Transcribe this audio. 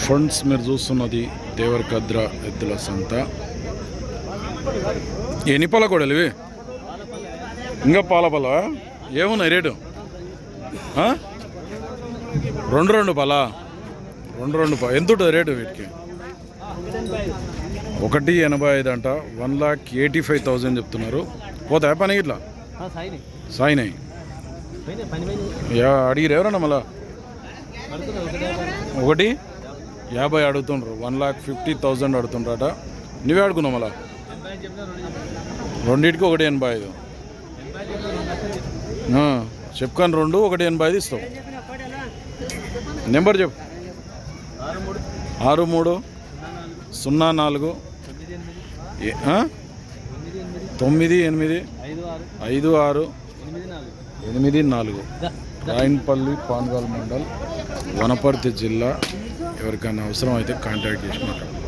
Friends మీరు చూస్తున్నది దేవరకద్ర ఎద్దుల సంత. ఎన్ని పాల కూడా ఇవి? ఇంకా పాల పాల? ఏమున్నాయి రేటు? రెండు రెండు పాల? రెండు రెండు పా ఎంత ఉంటుంది రేటు వీటికి? ఒకటి ఎనభై ఐదు అంట one lakh eighty five thousand చెప్తున్నారు. పోతాయా పని ఇట్లా సాయిని. సాయినాయి అడిగిరు ఎవరన్నా మళ్ళా? ఒకటి? యాభై అడుగుతుండ్రు. వన్ లాక్ ఫిఫ్టీ థౌజండ్ అడుగుతుండ్రట. నువ్వే అడుగున్నావు మళ్ళా? రెండింటికి ఒకటి ఎనభై ఐదు. ఎనభై రెండు చెప్పుకొని రెండు ఒకటి ఎనభై ఐదు ఇస్తావు. నెంబర్ చెప్పు. ఆరు మూడు సున్నా నాలుగు తొమ్మిది ఎనిమిది ఏ- తొమ్మిది ఎనిమిది ఐదు ఆరు ఎనిమిది నాలుగు. రాయన్పల్లి పాన్గాల్ మండల్ వనపర్తి జిల్లా ఎవరికైనా అవసరం అయితే కాంటాక్ట్ చేసి మాట్లాడు